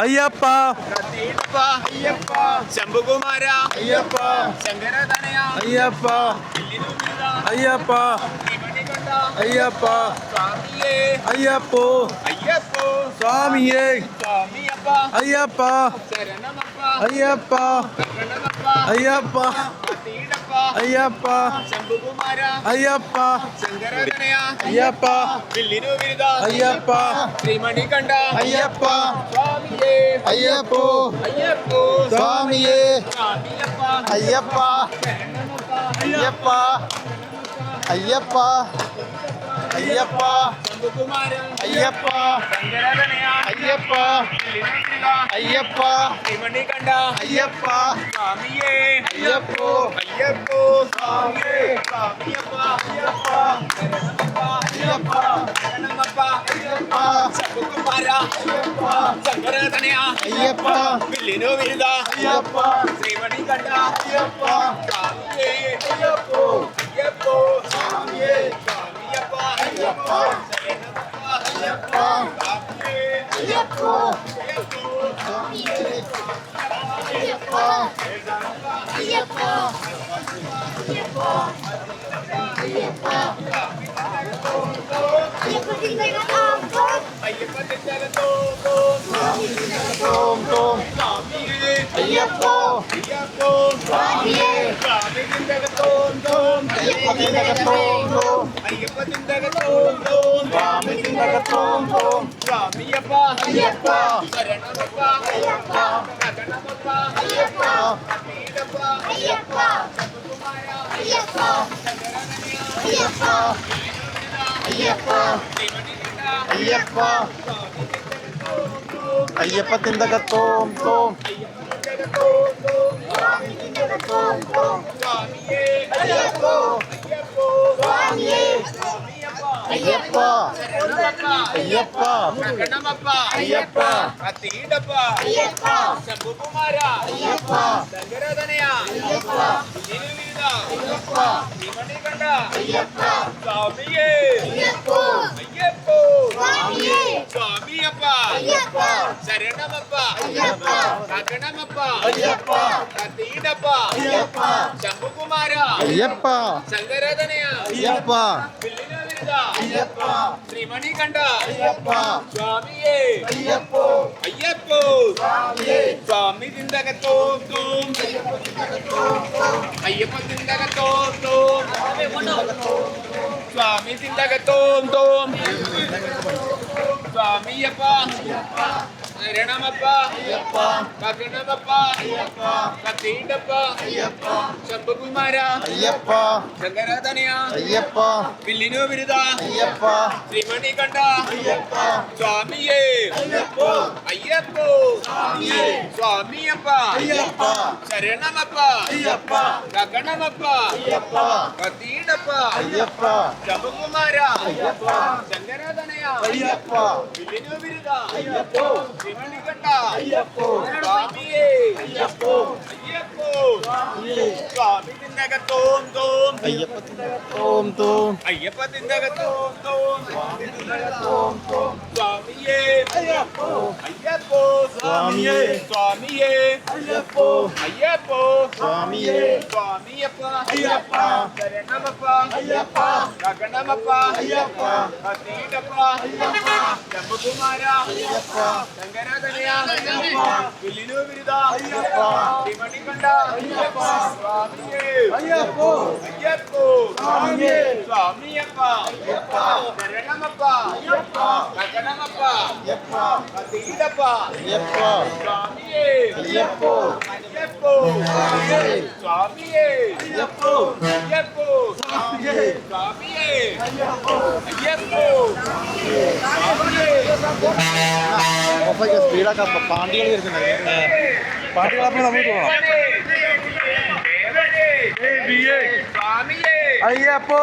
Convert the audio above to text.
അയ്യപ്പ. അയ്യപ്പ. ശംഭുകുമാര. അയ്യപ്പ. ശങ്കരതനയ അയ്യപ്പ. അയ്യപ്പ. അയ്യപ്പ. അയ്യപ്പോ. അയ്യപ്പോ. സ്വാമിയേ. അയ്യപ്പ. അയ്യപ്പ. അയ്യപ്പ. അയ്യപ്പ ശംഭുകുമാര അയ്യപ്പ ശങ്കരതനയ അയ്യപ്പ വില്ലിനു വിരുദ അയ്യപ്പ ശ്രീമണികണ്ഠ അയ്യപ്പ സ്വാമിയേ അയ്യപ്പോ അയ്യപ്പോ സ്വാമിയേ സ്വാമിയപ്പ അയ്യപ്പ അയ്യപ്പ അയ്യപ്പ അയ്യപ്പ ശംഭുകുമാര അയ്യപ്പ ശങ്കരതനയ അയ്യപ്പ വില്ലിനു വിരുദ അയ്യപ്പ ശ്രീമണികണ്ഠ അയ്യപ്പ സ്വാമിയേ അയ്യപ്പോ ஐயப்போ சாமி ஐயப்பா ஐயப்பா ஐயப்பா ஐயப்பா நமப்பா ஐயப்பா சகுகுமாரா ஐயப்பா சங்கரதனயா ஐயப்பா வில்லினோ விருதா ஐயப்பா ஸ்ரீமணி கண்டா 예뻐 이 예뻐 이 예뻐 이 예뻐 예쁘지 내가 똥똥. അയ്യപ്പ തോം സ്വാമിയപ്പ അയ്യപ്പ ശരണമപ്പ അയ്യപ്പ അയ്യപ്പ അയ്യപ്പ അയ്യപ്പ അയ്യപ്പ അയ്യപ്പ അയ്യപ്പ അയ്യപ്പ തിണ്ടകത്തോം തോം അയ്യപ്പ അയ്യപ്പോ ஐயப்பா. ஐயப்பா. கண்ணமப்பா ஐயப்பா. கத்திகிட்டப்பா ஐயப்பா. சம்புமாரா ஐயப்பா. சங்கரதனையா. ஐயப்பா. நிலுவீதா. ஐயப்பா. நிமணிகண்டா ஐயப்பா. சாமியே ஐயப்போ. ஐயப்போ. சாமியே சாமியப்பா ஐயப்பா. சரணமப்பா ஐயப்பா. கண்ணமப்பா ஐயப்பா. கத்திகிட்டப்பா சங்கரதனையா. ஐயப்பா. శ్రీ మణికంఠ స్వామియే అయ్యప్పో స్వామి తిందగ తోస్తూ అయ్యప్ప తిందగ తోస్తూ స్వామి తిందగ తోస్తూ స్వామియప్ప ശരണമപ്പ അയ്യപ്പ കത്തീണ്ടപ്പ അയ്യപ്പ ശംഭുകുമാര അയ്യപ്പ ശങ്കരതനയ അയ്യപ്പ വില്ലിനു ബിരുദ അയ്യപ്പ ശ്രീമണികണ്ഠ അയ്യപ്പ സ്വാമിയേ അയ്യപ്പോ അയ്യപ്പോ സ്വാമിയേ സ്വാമിയപ്പ അയ്യപ്പ ശരണമപ്പ അയ്യപ്പ ഗഗണമപ്പ അയ്യപ്പ കത്തീടപ്പ അയ്യപ്പ ശംഭുകുമാര അയ്യപ്പ ശങ്കരതനയ അയ്യപ്പ വില്ലിനു ബിരുദ അയ്യപ്പോ ஐயப்போ അയ്യപ്പോ സ്വാമിയേ അയ്യപ്പോ അയ്യപ്പോ സ്വാമിയേ സ്വാമി തിന്തകത്തോം തോം അയ്യപ്പ തോം സ്വാമിയേ അയ്യപ്പോ അയ്യപ്പോ സ്വാമിയേ സ്വാമിയേ അയ്യപ്പോ അയ്യപ്പോ സ്വാമിയേ സ്വാമിയപ്പ അയ്യപ്പ ശരണമപ്പ അയ്യപ്പ ഗഗണമപ്പ അയ്യപ്പ കത്തീടപ്പ അയ്യപ്പ ശംഭുകുമാര അയ്യപ്പ ശങ്കരതനയ അയ്യപ്പ വില്ലിനു ബിരുദ അയ്യപ്പ ശ്രീമണികണ്ഠ അയ്യപ്പ ஐயப்போ ஐயப்போ சாமி சாமி அப்பா ஐயப்பா சரணமப்பா ஐயப்பா சரணமப்பா ஐயப்பா அதீடப்பா ஐயப்பா சாமியே ஐயப்போ ஐயப்போ சாமியே ஐயப்போ ஐயப்போ சாமியே சாமியே ஐயப்போ ஐயப்போ சாமியே பாண்டிகள் இருக்குங்க பாண்டிகள் அப்படி நம்ம போகலாம் ஐயப்போ